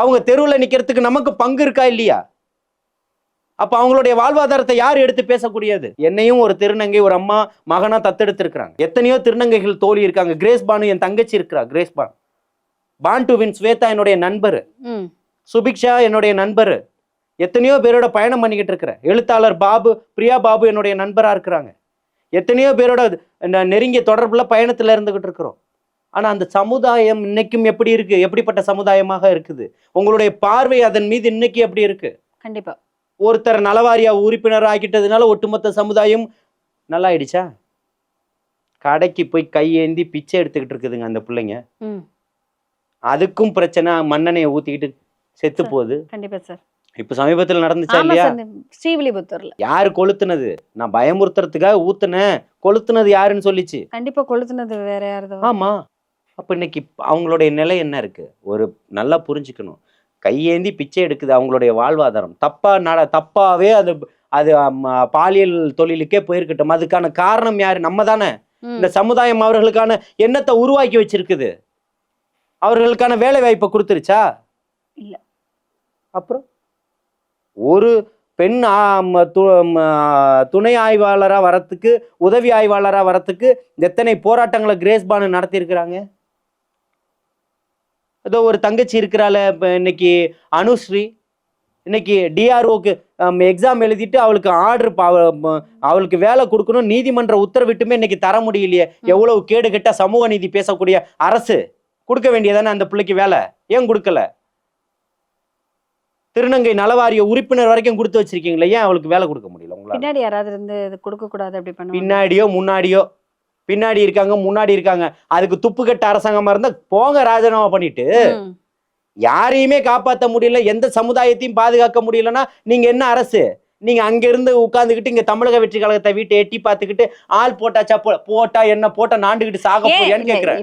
அவங்க தெருவில் நிக்கிறதுக்கு நமக்கு பங்கு இருக்கா இல்லையா? அப்ப அவங்களுடைய வாழ்வாதாரத்தை யார் எடுத்து பேசக்கூடியது? என்னையும் ஒரு திருநங்கை ஒரு அம்மா மகனா தத்தெடுத்திருக்கிறாங்க. எத்தனையோ திருநங்கைகள் தோழி இருக்காங்க. கிரேஸ் பானு என் தங்கச்சி இருக்கிறா கிரேஸ் பான். பான் டு வின் ஸ்வேதா என்னுடைய நண்பர். சுபிக்ஷா என்னுடைய நண்பர். எத்தனையோ பேரோட பயணம் பண்ணிக்கிட்டு இருக்கிறேன் எழுத்தாளர் பாபு பிரியா பாபு என்னுடைய நண்பரா இருக்கிறாங்க. எத்தனையோ பேரோட நெருங்கிய தொடர்புல பயணத்துல இருந்துகிட்டு இருக்கிறோம். ஆனா அந்த சமுதாயம் இன்னைக்கும் எப்படி இருக்கு? எப்படிப்பட்ட சமுதாயமாக இருக்குது? உங்களுடைய பார்வை அதன் மீது இன்னைக்கு எப்படி இருக்கு? கண்டிப்பா. ஒருத்தர் நலவாரியா உறுப்பினர் ஆக்கிட்டதுனால ஒட்டுமொத்த சமுதாயம் நல்லா ஆயிடுச்சா கடைக்கு போய் கையேந்தி பிச்சை எடுத்துக்கிட்டு இருக்குதுங்க அந்த பிள்ளைங்க. அதுக்கும் பிரச்சனை மண்ணெண்ணையை ஊத்திக்கிட்டு செத்து. போகுது. கண்டிப்பா சார். இப்ப சமீபத்தில் நடந்துச்சா இல்லையா? ஸ்ரீவில்லிபுத்தூர்ல. யாரு கொளுத்துனது? நான் பயமுறுத்துறதுக்காக ஊத்துனேன். கொளுத்துனது யாருன்னு சொல்லிச்சு? கண்டிப்பா கொளுத்துனது வேற யாரதோ. ஆமா. அப்ப இன்னைக்கு அவங்களுடைய நிலை என்ன இருக்கு? ஒரு நல்லா புரிஞ்சுக்கணும். கையேந்தி பிச்சை எடுக்குது அவங்களுடைய வாழ்வாதாரம். தப்பா நட தப்பாவே அது அது பாலியல் தொழிலுக்கே போயிருக்கட்டும். அதுக்கான காரணம் யாரு? நம்ம தானே. இந்த சமுதாயம் அவர்களுக்கான எண்ணத்தை உருவாக்கி வச்சிருக்குது. அவர்களுக்கான வேலை வாய்ப்பை கொடுத்துருச்சா? இல்ல. அப்புறம்? ஒரு பெண் துணை ஆய்வாளரா வரத்துக்கு உதவி ஆய்வாளரா வரத்துக்கு எத்தனை போராட்டங்களை கிரேஸ் பானு நடத்தியிருக்கிறாங்க? ஏதோ ஒரு தங்கச்சி இருக்கிறாள் இப்போ இன்னைக்கு அனுஸ்ரீ இன்னைக்கு டிஆர்ஓக்கு எக்ஸாம் எழுதிட்டு அவளுக்கு ஆர்டர் அவளுக்கு வேலை கொடுக்கணும் நீதிமன்ற உத்தரவிட்டுமே இன்னைக்கு தர முடியலையே. எவ்வளவு கேடு கெட்ட சமூக நீதி பேசக்கூடிய அரசு கொடுக்க வேண்டியதானே அந்த பிள்ளைக்கு வேலை? ஏன் கொடுக்கல? திருநங்கை நலவாரிய உறுப்பினர் வரைக்கும் கொடுத்து வச்சிருக்கீங்களே ஏன் அவளுக்கு வேலை கொடுக்க முடியல உங்களால? பின்னாடி யாராவது இருந்து கொடுக்க கூடாது அப்படி பின்னாடியோ முன்னாடியோ பின்னாடி இருக்காங்க முன்னாடி இருக்காங்க. அதுக்கு துப்பு கட்ட அரசாங்கமா இருந்தா போங்க ராஜினாமா பண்ணிட்டு. யாரையுமே காப்பாத்த முடியல எந்த சமுதாயத்தையும் பாதுகாக்க முடியலன்னா நீங்க என்ன அரசு? நீங்க அங்க இருந்து உட்கார்ந்துகிட்டு இங்க தமிழக வெற்றி கழகத்தை வீட்டை எட்டி பார்த்துக்கிட்டு ஆள் போட்டாச்சா போட்டா என்ன போட்டா நாண்டுகிட்டு சாக போறியான்னு கேக்குறேன்.